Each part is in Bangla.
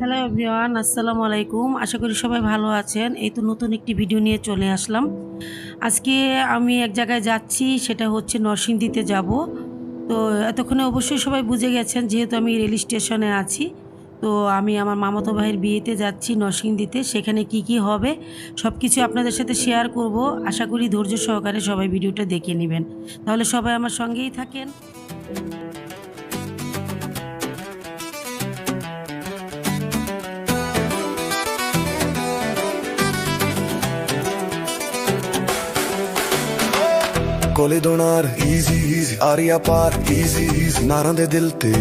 হ্যালো এভরিওয়ান, আসসালামু আলাইকুম। আশা করি সবাই ভালো আছেন। এই তো নতুন একটি ভিডিও নিয়ে চলে আসলাম। আজকে আমি এক জায়গায় যাচ্ছি, সেটা হচ্ছে নরসিংদীতে যাব। তো এতক্ষণে অবশ্যই সবাই বুঝে গেছেন, যেহেতু আমি রেল স্টেশনে আছি, তো আমি আমার মামাতো ভাইয়ের বিয়েতে যাচ্ছি নরসিংদীতে। সেখানে কি কি হবে সব কিছু আপনাদের সাথে শেয়ার করব। আশা করি ধৈর্য সহকারে সবাই ভিডিওটা দেখে নেবেন। তাহলে সবাই আমার সঙ্গেই থাকেন। ਕੋਲੇ ਦੋਨਾਰ ਈਜ਼ੀ ਈਜ਼ੀ ਆਰੀਆ ਪਾਰ ਈਜ਼ੀ ਈਜ਼ੀ ਨਾਰਾਂ ਦੇ ਦਿਲ ਤੇ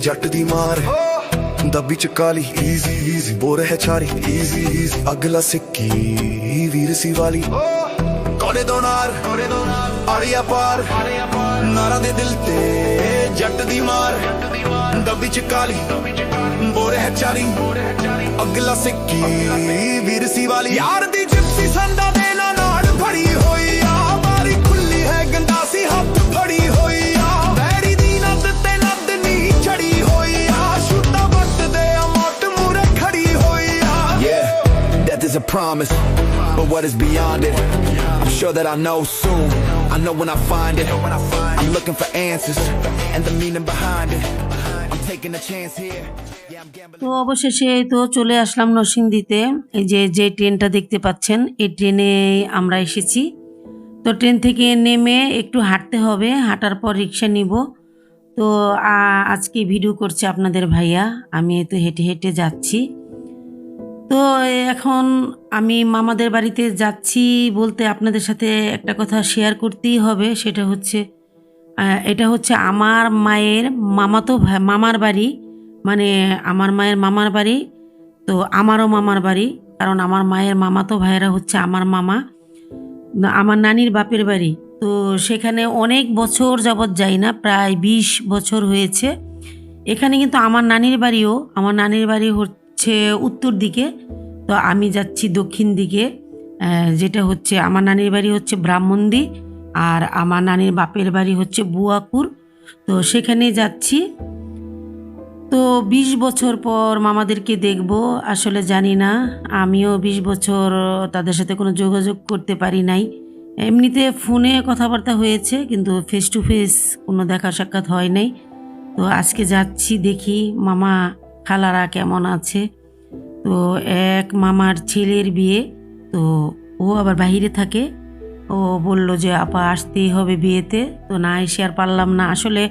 ਜੱਟ ਦੀ ਮਾਰ। ਦੱਬੀ ਚ ਕਾਲੀ ਈਜ਼ੀ ਈਜ਼ੀ ਬੋਰ ਹੈ ਛਾਰੀ ਈਜ਼ੀ ਈਜ਼ੀ ਅਗਲਾ ਸਿੱਕੀ, ਵੀਰ ਸੀ ਵਾਲੀ ਕੋਲੇ ਦੋਨਾਰ ਆਰੀਆ ਪਾਰ, ਨਾਰਾਂ ਦੇ ਦਿਲ ਤੇ ਜੱਟ ਦੀ ਮਾਰ। ਦੱਬੀ ਚ ਕਾਲੀ ਬੋਰ ਹੈ ਛਾਰੀ, ਅਗਲਾ ਸਿੱਕੀ, ਵੀਰ ਸੀ ਵਾਲੀ ਯਾਰ ਦੀ ਜਿਪਸੀ ਸੰਦਾ ਦੇ ਨਾਲ ਫੜੀ ਹੋਈ promise, but what is beyond it? I'm sure that I know soon. I know when I find it. I'm looking for answers and the meaning behind it. I'm taking a chance here. তো অবশেষে তো চলে আসলাম নরসিংদীতে এই যে যে ট্রেনটা দেখতে পাচ্ছেন এই ট্রেনে আমরা এসেছি তো ট্রেন থেকে নেমে একটু হাঁটতে হবে হাঁটার পর রিক্সা নিব তো আজকে ভিডিও করছে আপনাদের ভাইয়া আমি তো হেঁটে হেঁটে যাচ্ছি তো এখন আমি মামাদের বাড়িতে যাচ্ছি বলতে আপনাদের সাথে একটা কথা শেয়ার করতেই হবে, সেটা হচ্ছে এটা হচ্ছে আমার মায়ের মামাতো মামার বাড়ি মানে আমার মায়ের মামার বাড়ি, তো আমারও মামার বাড়ি, কারণ আমার মায়ের মামাতো ভাইয়েরা হচ্ছে আমার মামা আমার নানির বাপের বাড়ি, তো সেখানে অনেক বছর যাবৎ যাই না, প্রায় বিশ বছর হয়েছে, এখানে কিন্তু আমার নানির বাড়িও, আমার নানির বাড়ি হচ্ছে উত্তর দিকে। তো আমি যাচ্ছি দক্ষিণ দিকে যেটা হচ্ছে আমার নানির বাড়ি হচ্ছে ব্রাহ্মণদি আর আমার নানির বাপের বাড়ি হচ্ছে বুয়াকুর তো সেখানে যাচ্ছি। তো বিশ বছর পর মামাদেরকে দেখব, আসলে জানি না। আমিও বিশ বছর তাদের সাথে কোনো যোগাযোগ করতে পারি নাই। এমনিতে ফোনে কথাবার্তা হয়েছে, কিন্তু ফেস টু ফেস কোনো দেখা সাক্ষাৎ হয় নাই। তো আজকে যাচ্ছি, দেখি মামা খালারা কেমন আছে? তো এক মামার ছেলের বিয়ে, তো ও আবার বাইরে থাকে। ও বলল যে, আপা, আসতেই হবে বিয়েতে। তো না এসে আর পারলাম না। আসলে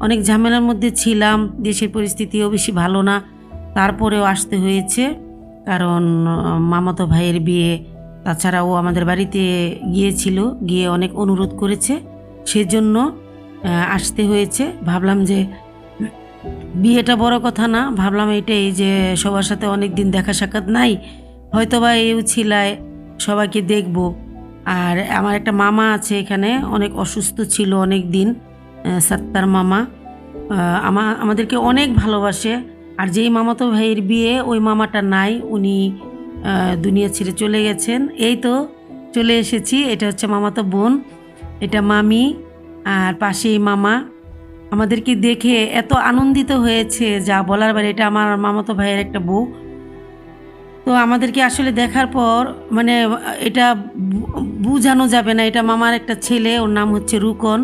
অনেক ঝামেলার মধ্যে ছিলাম, দেশের পরিস্থিতিও বেশি ভালো না। তারপরেও আসতে হয়েছে। কারণ, মামাতো ভাইয়ের বিয়ে, তাছাড়া ও আমাদের বাড়িতে গিয়েছিল, গিয়ে অনেক অনুরোধ করেছে। সেজন্য আসতে হয়েছে। ভাবলাম যে বিয়েটা বড় কথা না, ভাবলাম এটাই যে সবার সাথে অনেক দিন দেখা সাক্ষাৎ নাই হয়তো বা এও ছিলায়, সবাইকে দেখব। আর আমার একটা মামা আছে এখানে, অনেক অসুস্থ ছিল অনেক দিন সাত্তার মামা। আমা, আমাদেরকে অনেক ভালোবাসে, আর যেই মামাতো ভাইয়ের বিয়ে, ওই মামাটা নাই, উনি দুনিয়া ছেড়ে চলে গেছেন। এই তো চলে এসেছি, এটা হচ্ছে মামাতো বোন, এটা মামি, আর পাশেই মামা। আমাদেরকে দেখে এত আনন্দিত হয়েছে, যা বলার বাইরে এটা আমার মামাতো ভাইয়ের একটা বউ। তো আমাদেরকে আসলে দেখার পর মানে এটা বুঝানো যাবে না, এটা মামার একটা ছেলে, ওর নাম হচ্ছে রুকন।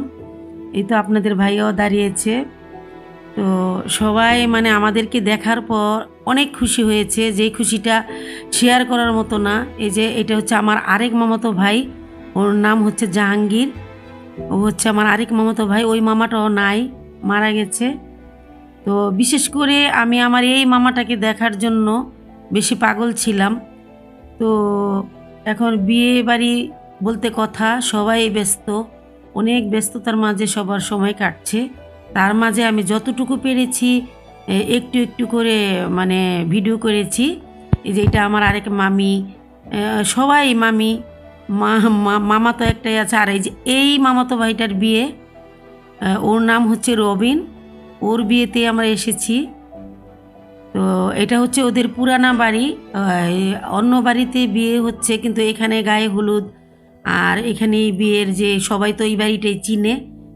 এই তো আপনাদের ভাইও দাঁড়িয়েছে। তো সবাই মানে আমাদেরকে দেখার পর অনেক খুশি হয়েছে, যেই খুশিটা শেয়ার করার মতো না। এই যে, এটা হচ্ছে আমার আরেক মামাতো ভাই, ওর নাম হচ্ছে জাহাঙ্গীর। ও হচ্ছে আমার আরেক মামাতো ভাই, ওই মামাটাও নাই। মারা গেছে। তো বিশেষ করে আমি আমার এই মামাটাকে দেখার জন্য বেশি পাগল ছিলাম। তো এখন বিয়ে বাড়ি বলতে কথা, সবাই ব্যস্ত। অনেক ব্যস্ততার মাঝে সবার সময় কাটছে। তার মাঝে আমি যতটুকু পেরেছি একটু একটু করে মানে ভিডিও করেছি। এই যে এটা আমার আরেক মামি সবাই মামি। মা মামা তো একটাই আছে। আর এই যে, এই মামাতো ভাইটার বিয়ে ওর নাম হচ্ছে রবিন। ওর বিয়েতে আমরা এসেছি। তো এটা হচ্ছে ওদের পুরানা বাড়ি। অন্য বাড়িতে বিয়ে হচ্ছে, কিন্তু এখানে গায়ে হলুদ। আর এখানে বিয়ের যে সবাই তো এই বাড়িটাই চিনে,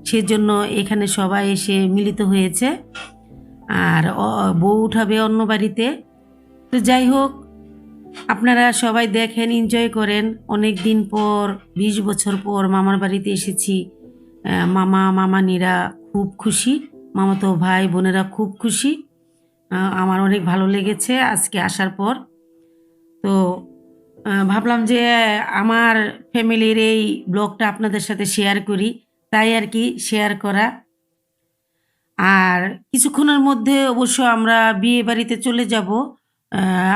সেজন্য এখানে সবাই এসে মিলিত হয়েছে। আর বউ উঠাবে অন্য বাড়িতে। তো যাই হোক, আপনারা সবাই দেখেন এনজয় করেন। অনেক দিন পর, বিশ বছর পর মামার বাড়িতে এসেছি। মামা, মামানিরা খুব খুশি। মামাতো ভাই, বোনেরা খুব খুশি। আমার অনেক ভালো লেগেছে আজকে আসার পর। তো ভাবলাম যে আমার ফ্যামিলির এই ব্লগটা আপনাদের সাথে শেয়ার করি। তাই আর কি, শেয়ার করা। আর কিছুক্ষণের মধ্যে অবশ্য আমরা বিয়ে বাড়িতে চলে যাব।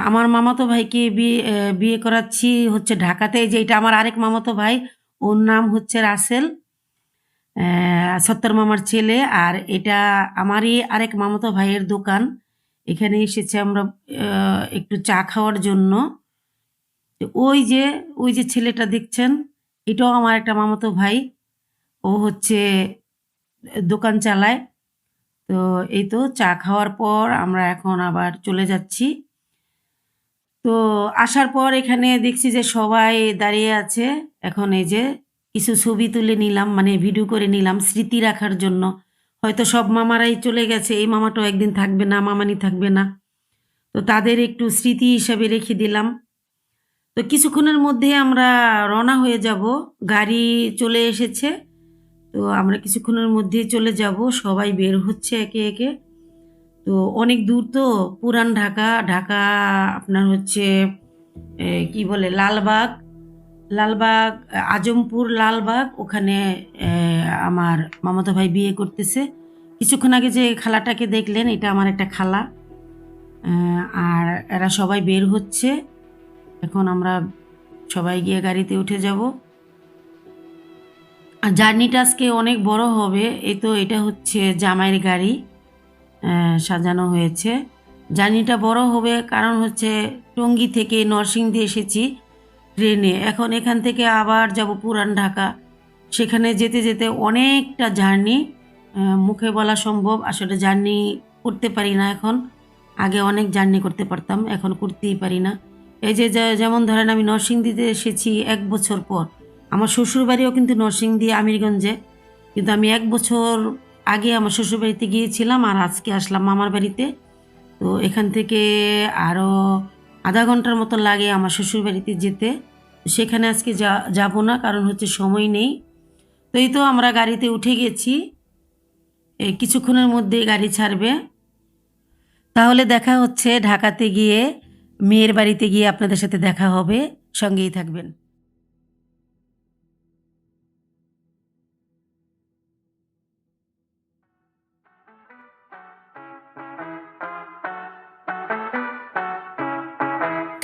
আমার মামাতো ভাইকে বিয়ে বিয়ে করাচ্ছি হচ্ছে ঢাকাতে। যে এটা আমার আরেক মামাতো ভাই, ওর নাম হচ্ছে রাসেল। সত্তর মামার ছেলে, আর এটা আমারই আরেক মামাতো ভাইয়ের দোকান। এখানে এসেছে আমরা একটু চা খাওয়ার জন্য। ওই যে ওই যে ছেলেটা দেখছেন, এটাও আমার একটা মামাতো ভাই। ও হচ্ছে দোকান চালায়। তো এই তো চা খাওয়ার পর আমরা এখন আবার চলে যাচ্ছি। তো আসার পর এখানে দেখছি যে সবাই দাঁড়িয়ে আছে। এখন এই যে কিছু ছবি তুলে নিলাম মানে ভিডিও করে নিলাম স্মৃতি রাখার জন্য। হয়তো সব মামারাই চলে গেছে, এই মামাটাও একদিন থাকবে না, মামানি থাকবে না। তো তাদের একটু স্মৃতি হিসাবে রেখে দিলাম। তো কিছুক্ষণের মধ্যে আমরা রওনা হয়ে যাব, গাড়ি চলে এসেছে। তো আমরা কিছুক্ষণের মধ্যেই চলে যাব, সবাই বের হচ্ছে একে একে। তো অনেক দূর তো, পুরান ঢাকা ঢাকা আপনার হচ্ছে কি বলে, লালবাগ। লালবাগ, আজমপুর, লালবাগ, ওখানে আমার মামাতো ভাই বিয়ে করতেছে। কিছুক্ষণ আগে যে খালাটাকে দেখলেন, এটা আমার একটা খালা। আর এরা সবাই বের হচ্ছে। এখন আমরা সবাই গিয়ে গাড়িতে উঠে যাব। আর জার্নিটা আজকে অনেক বড় হবে। এই তো এটা হচ্ছে জামাইয়ের গাড়ি সাজানো হয়েছে। জার্নিটা বড় হবে, কারণ হচ্ছে টঙ্গী থেকে নরসিংদী এসেছি। ট্রেনে। এখন এখান থেকে আবার যাব পুরান ঢাকা। সেখানে যেতে যেতে অনেকটা জার্নি মুখে বলা সম্ভব। আসলে জার্নি করতে পারি না এখন। আগে অনেক জার্নি করতে পারতাম, এখন করতেই পারি না। এই যে, যেমন ধরেন আমি নরসিংদীতে এসেছি এক বছর পর। আমার শ্বশুরবাড়িও কিন্তু নরসিংদী, আমিরগঞ্জে। কিন্তু আমি এক বছর আগে আমার শ্বশুরবাড়িতে গিয়েছিলাম আর আজকে আসলাম মামার বাড়িতে। তো এখান থেকে আরও আধা ঘণ্টার মতো লাগে আমার শ্বশুরবাড়িতে যেতে। সেখানে আজকে যা, যাব না, কারণ হচ্ছে সময় নেই। তো এই তো আমরা গাড়িতে উঠে গেছি। কিছুক্ষণের মধ্যে গাড়ি ছাড়বে। তাহলে দেখা হচ্ছে ঢাকাতে গিয়ে, মেয়ের বাড়িতে গিয়ে আপনাদের সাথে দেখা হবে। সঙ্গেই থাকবেন।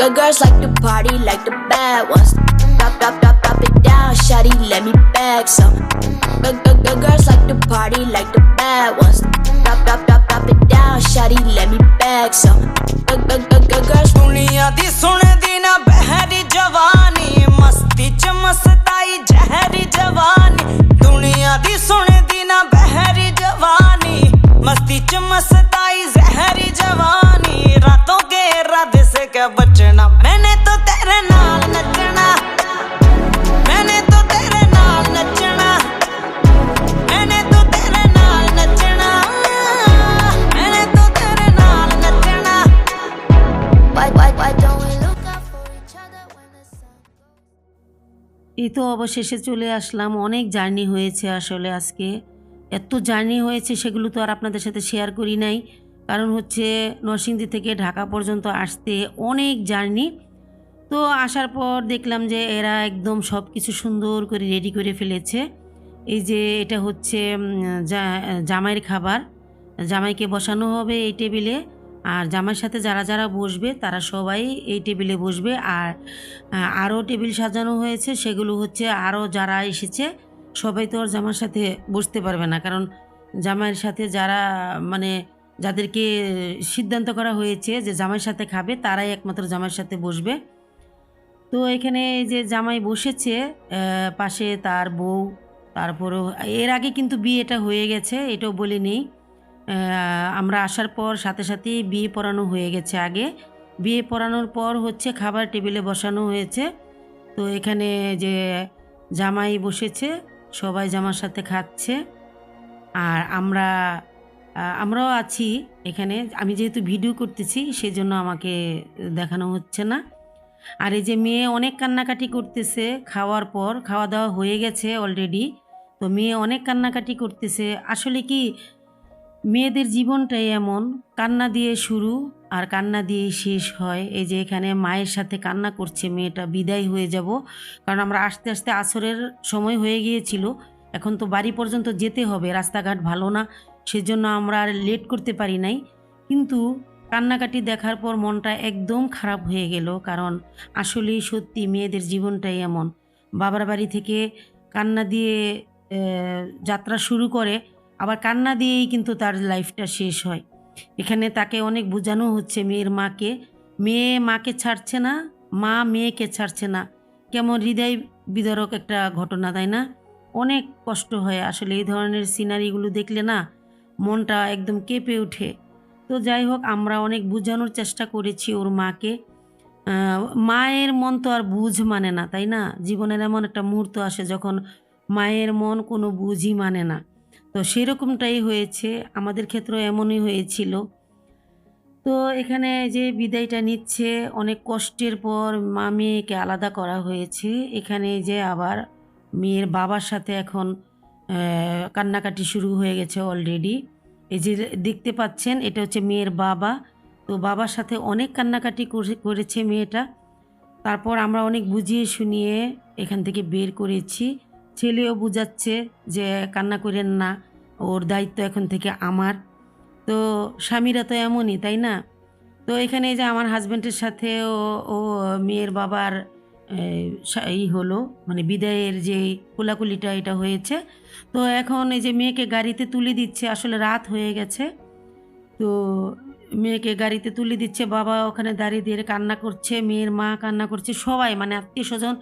Good girls like to party like the bad ones. Drop, drop, drop, drop it down, shawty, let me bag some. Good, good, good girls like to party like the bad ones. Drop, drop, drop, drop it down, shawty, let me bag some. Good, good, good, good girls. ਦੁਨੀਆ ਦੀ ਸੁਣਦੀ ਨਾ ਬਹਿਰੀ ਜਵਾਨੀ ਮਸਤੀ ਚ ਮਸਤਾਈ ਜ਼ਹਿਰੀ ਜਵਾਨੀ ਦੁਨੀਆ ਦੀ ਸੁਣਦੀ ਨਾ ਬਹਿਰੀ ਜਵਾਨੀ অবশেষে চলে আসলাম। অনেক জার্নি হয়েছে আসলে আজকে। এত জার্নি হয়েছে সেগুলো তো আর আপনাদের সাথে শেয়ার করি নাই। কারণ হচ্ছে নরসিংদী থেকে ঢাকা পর্যন্ত আসতে অনেক জার্নি। তো আসার পর দেখলাম যে এরা একদম সব কিছু সুন্দর করে রেডি করে ফেলেছে। এই যে এটা হচ্ছে জামাইয়ের খাবার। জামাইকে বসানো হবে এই টেবিলে। আর জামাইয়ের সাথে যারা যারা বসবে তারা সবাই এই টেবিলে বসবে। আর আরও টেবিল সাজানো হয়েছে সেগুলো হচ্ছে আরও যারা এসেছে সবাই তো আর জামার সাথে বসতে পারবে না। কারণ জামাইয়ের সাথে যারা মানে যাদেরকে সিদ্ধান্ত করা হয়েছে যে জামাইয়ের সাথে খাবে তারাই একমাত্র জামাইয়ের সাথে বসবে। তো এখানে যে জামাই বসেছে পাশে তার বউ তারপরও এর আগে কিন্তু বিয়েটা হয়ে গেছে এটাও বলে নেই আহ, আমরা আসার পর সাথে সাথেই বিয়ে পড়ানো হয়ে গেছে আগে। বিয়ে পড়ানোর পর হচ্ছে খাবার টেবিলে বসানো হয়েছে। তো এখানে যে জামাই বসেছে, সবাই জামার সাথে খাচ্ছে। আর আমরা আমরাও আছি এখানে। আমি যেহেতু ভিডিও করতেছি, সেজন্য আমাকে দেখানো হচ্ছে না। আর এই যে মেয়ে অনেক কান্নাকাটি করতেছে খাওয়ার পর, খাওয়া দাওয়া হয়ে গেছে অলরেডি। তো মেয়ে অনেক কান্নাকাটি করতেছে। আসলে কি মেয়েদের জীবনটাই এমন, কান্না দিয়ে শুরু আর কান্না দিয়ে শেষ হয়। এই যে এখানে মায়ের সাথে কান্না করছে মেয়েটা, বিদায় হয়ে যাব। কারণ আমরা আস্তে আস্তে আসরের সময় হয়ে গিয়েছিল। এখন তো বাড়ি পর্যন্ত যেতে হবে, রাস্তাঘাট ভালো না, সেজন্য আমরা আর লেট করতে পারি নাই। কিন্তু কান্নাকাটি দেখার পর মনটা একদম খারাপ হয়ে গেল। কারণ আসলেই সত্যি মেয়েদের জীবনটাই এমন। বাবার বাড়ি থেকে কান্না দিয়ে যাত্রা শুরু করে আবার কান্না দিয়েই কিন্তু তার লাইফটা শেষ হয়। এখানে তাকে অনেক বোঝানো হচ্ছে মেয়ের মাকে। মেয়ে মাকে ছাড়ছে না, মা মেয়েকে ছাড়ছে না। কেমন হৃদয় বিদারক একটা ঘটনা, তাই না? অনেক কষ্ট হয়। আসলে এই ধরনের সিনারিগুলো দেখলে না মনটা একদম কেঁপে ওঠে। তো যাই হোক, আমরা অনেক বোঝানোর চেষ্টা করেছি ওর মাকে। মায়ের মন তো আর বুঝ মানে না, তাই না? জীবনের এমন একটা মুহূর্ত আসে যখন মায়ের মন কোনো বুঝই মানে না। তো সেরকমটাই হয়েছে। আমাদের ক্ষেত্রেও এমনই হয়েছিল। তো এখানে যে বিদায়টা নিচ্ছে, অনেক কষ্টের পর মা মেয়েকে আলাদা করা হয়েছে। এখানে যে আবার মেয়ের বাবার সাথে এখন কান্নাকাটি শুরু হয়ে গেছে অলরেডি এই যে দেখতে পাচ্ছেন, এটা হচ্ছে মেয়ের বাবা। তো বাবার সাথে অনেক কান্নাকাটি করে- করেছে মেয়েটা। তারপর আমরা অনেক বুঝিয়ে শুনিয়ে এখান থেকে বের করেছি। ছেলেও বুঝাচ্ছে যে কান্না করেন না ওর দায়িত্ব এখন থেকে আমার। তো স্বামীরা তো এমনই তাই না? তো এখানে যে আমার হাজব্যান্ডের সাথে ও ও মেয়ের বাবার এই, হলো মানে বিদায়ের যে কোলাকুলিটা এটা হয়েছে। তো এখন এই যে মেয়েকে গাড়িতে তুলে দিচ্ছে আসলে রাত হয়ে গেছে। তো মেয়েকে গাড়িতে তুলে দিচ্ছে বাবা ওখানে দাঁড়িয়ে দিয়ে কান্না করছে মেয়ের মা কান্না করছে সবাই মানে আত্মীয় স্বজন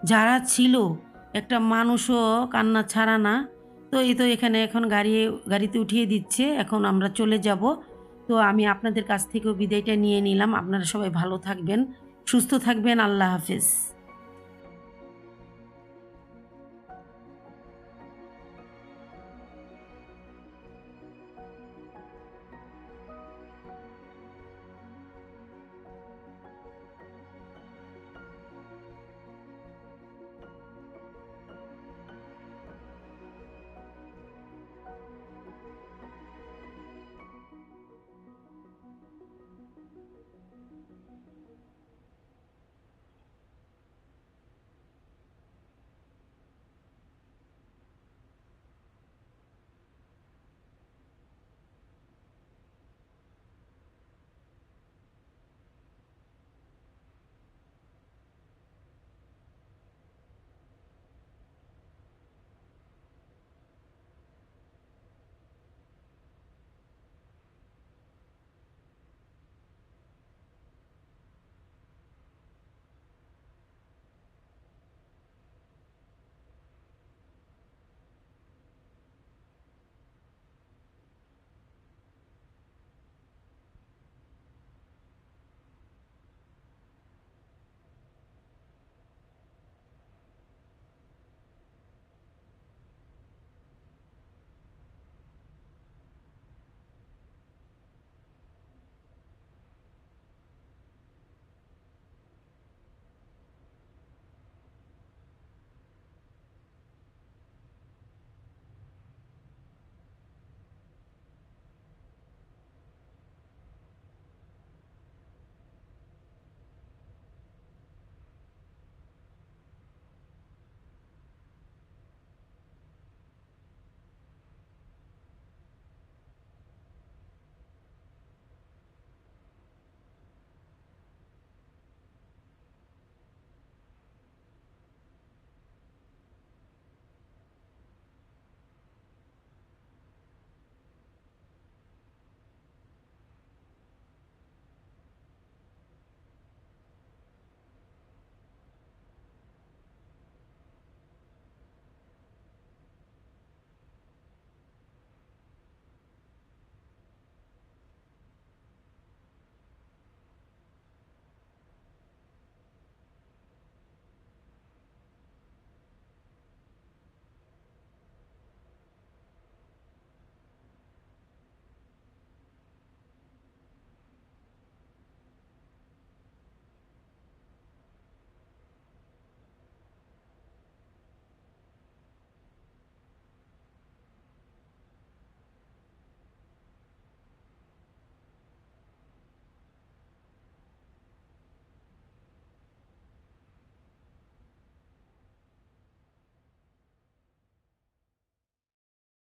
যারা ছিল একটা মানুষও কান্না ছাড়া না। তো এই তো এখানে এখন গাড়ি, গাড়িতে উঠিয়ে দিচ্ছে, এখন আমরা চলে যাব। তো আমি আপনাদের কাছ থেকেও বিদায়টা নিয়ে নিলাম। আপনারা সবাই ভালো থাকবেন, সুস্থ থাকবেন। আল্লাহ হাফেজ।